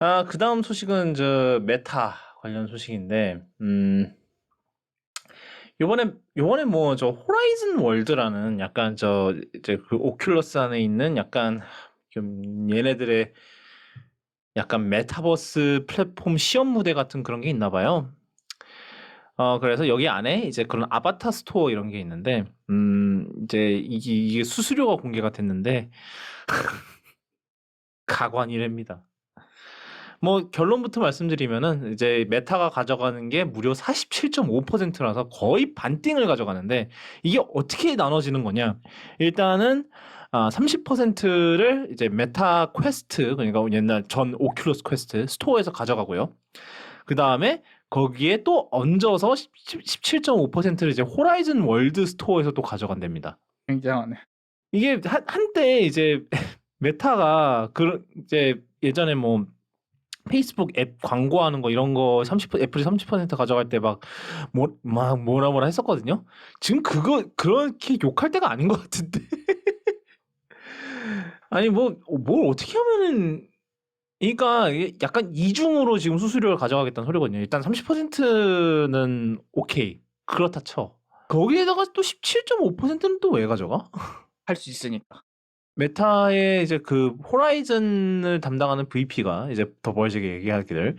아, 그 다음 소식은 저 메타 관련 소식인데, 음, 요번에, 요번에 뭐 저 호라이즌 월드라는 약간 저 이제 그 오큘러스 안에 있는 약간 좀 얘네들의 약간 메타버스 플랫폼 시험 무대 같은 그런 게 있나 봐요. 어, 그래서 여기 안에 이제 그런 아바타 스토어 이런 게 있는데, 음, 이제 이게, 이게 수수료가 공개가 됐는데, 가관이랍니다. 뭐 결론부터 말씀드리면은 이제 메타가 가져가는 게 무려 47.5%라서 거의 반띵을 가져가는데 이게 어떻게 나눠지는 거냐? 일단은 아, 30%를 이제 메타 퀘스트 그러니까 옛날 전 오큘러스 퀘스트 스토어에서 가져가고요. 그 다음에 거기에 또 얹어서 17.5%를 이제 호라이즌 월드 스토어에서 또 가져간답니다. 굉장하네. 이게 한, 한때 이제 메타가 그 이제 예전에 뭐 페이스북 앱 광고하는 거 이런 거 30% 애플이 30% 가져갈 때 막 뭐 막 뭐라 뭐라 했었거든요. 지금 그거 그렇게 욕할 때가 아닌 것 같은데. 아니 뭐 뭘 어떻게 하면은 그러니까 약간 이중으로 지금 수수료를 가져가겠다는 소리거든요. 일단 30%는 오케이 그렇다 쳐. 거기에다가 또 17.5%는 또 왜 가져가? 할 수 있으니까. 메타의 이제 그 호라이즌을 담당하는 VP가 이제 더 멀지게 얘기하기를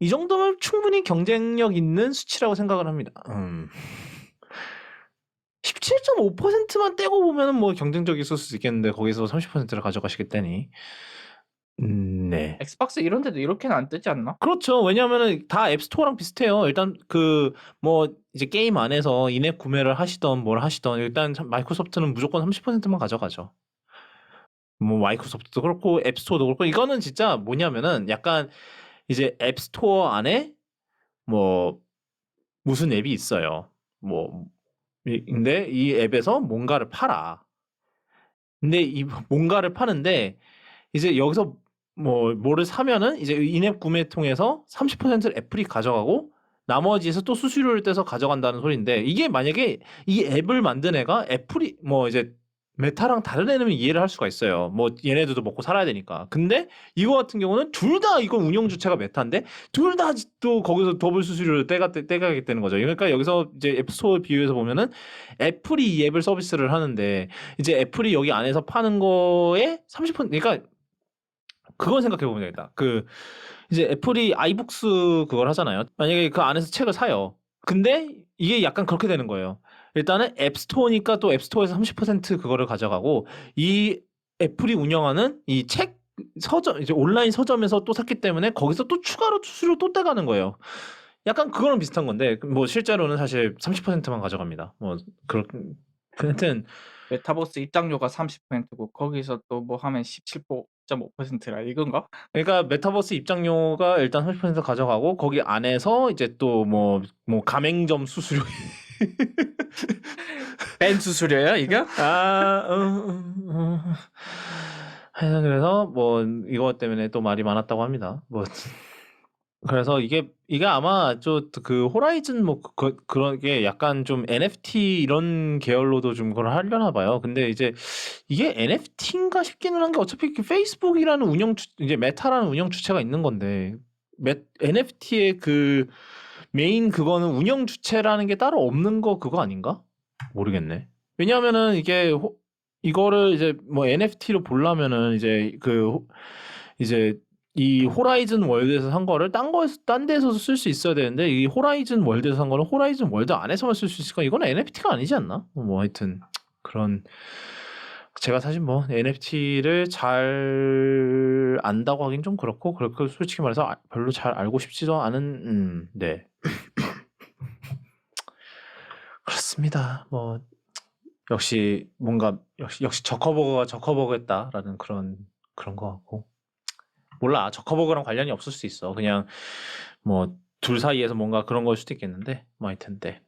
이 정도면 충분히 경쟁력 있는 수치라고 생각을 합니다. 음. 17.5%만 떼고 보면은 뭐 경쟁적이 있을 수 있겠는데 거기서 30%를 가져가시겠다니. 음, 네. 엑스박스 이런 데도 이렇게는 안 뜨지 않나? 그렇죠. 왜냐하면은 다 앱스토어랑 비슷해요. 일단 그 뭐 이제 게임 안에서 인앱 구매를 하시던 뭘 하시던 일단 마이크로소프트는 무조건 30%만 가져가죠. 뭐 마이크로소프트도 그렇고 앱스토어도 그렇고 이거는 진짜 뭐냐면은 약간 이제 앱스토어 안에 뭐 무슨 앱이 있어요. 뭐 이- 근데 이 앱에서 뭔가를 팔아. 근데 이 뭔가를 파는데 이제 여기서 뭐 뭐를 사면은 이제 인앱 구매 통해서 30%를 애플이 가져가고 나머지에서 또 수수료를 떼서 가져간다는 소리인데 이게 만약에 이 앱을 만든 애가 애플이 뭐 이제 메타랑 다른 애면 이해를 할 수가 있어요. 뭐 얘네들도 먹고 살아야 되니까. 근데 이거 같은 경우는 둘 다 이건 운영 주체가 메타인데 둘 다 또 거기서 더블 수수료를 떼가 떼가게 되는 거죠. 그러니까 여기서 이제 앱스토어 비유해서 보면은 애플이 이 앱을 서비스를 하는데 이제 애플이 여기 안에서 파는 거에 30% 그러니까 그건 생각해 보면 되겠다. 그 이제 애플이 아이북스 그걸 하잖아요. 만약에 그 안에서 책을 사요. 근데 이게 약간 그렇게 되는 거예요. 일단은 앱스토어니까 또 앱스토어에서 30% 그거를 가져가고 이 애플이 운영하는 이 책 서점 이제 온라인 서점에서 또 샀기 때문에 거기서 또 추가로 수수료 또 떼가는 거예요. 약간 그거랑 비슷한 건데 뭐 실제로는 사실 30%만 가져갑니다. 뭐 그렇 하여튼 메타버스 입장료가 30%고 거기서 또 뭐 하면 17.5%라 이건가? 그러니까 메타버스 입장료가 일단 30% 가져가고 거기 안에서 이제 또 뭐 뭐 가맹점 수수료 벤 수수료야 이게? 아, 어, 어, 어. 하여튼 그래서 뭐 이것 때문에 또 말이 많았다고 합니다. 뭐 그래서 이게 이게 아마 저그 호라이즌 뭐 그, 그런 게 약간 좀 NFT 이런 계열로도 좀 그걸 하려나 봐요. 근데 이제 이게 NFT인가 싶기는 한 게 어차피 그 페이스북이라는 운영 주, 이제 메타라는 운영 주체가 있는 건데 NFT의 그 메인 그거는 운영 주체라는 게 따로 없는 거 그거 아닌가? 모르겠네. 왜냐하면은 이게 호, 이거를 이제 뭐 NFT로 보려면은 이제 그 호- 이제 이 호라이즌 월드에서 산 거를 딴 거에서 딴 데서도 쓸 수 있어야 되는데 이 호라이즌 월드에서 산 거는 호라이즌 월드 안에서만 쓸 수 있으니까 이건 NFT가 아니지 않나? 뭐 하여튼 그런 제가 사실 뭐 NFT를 잘 안다고 하긴 좀 그렇고 그렇게 솔직히 말해서 아- 별로 잘 알고 싶지도 않은 음, 네 그렇습니다. 뭐 역시 뭔가 역시 역시 저커버거가 저커버거였다라는 그런 그런 거 같고 몰라 저커버거랑 관련이 없을 수 있어. 그냥 뭐 둘 사이에서 뭔가 그런 걸 수도 있겠는데 뭐 하여튼 네.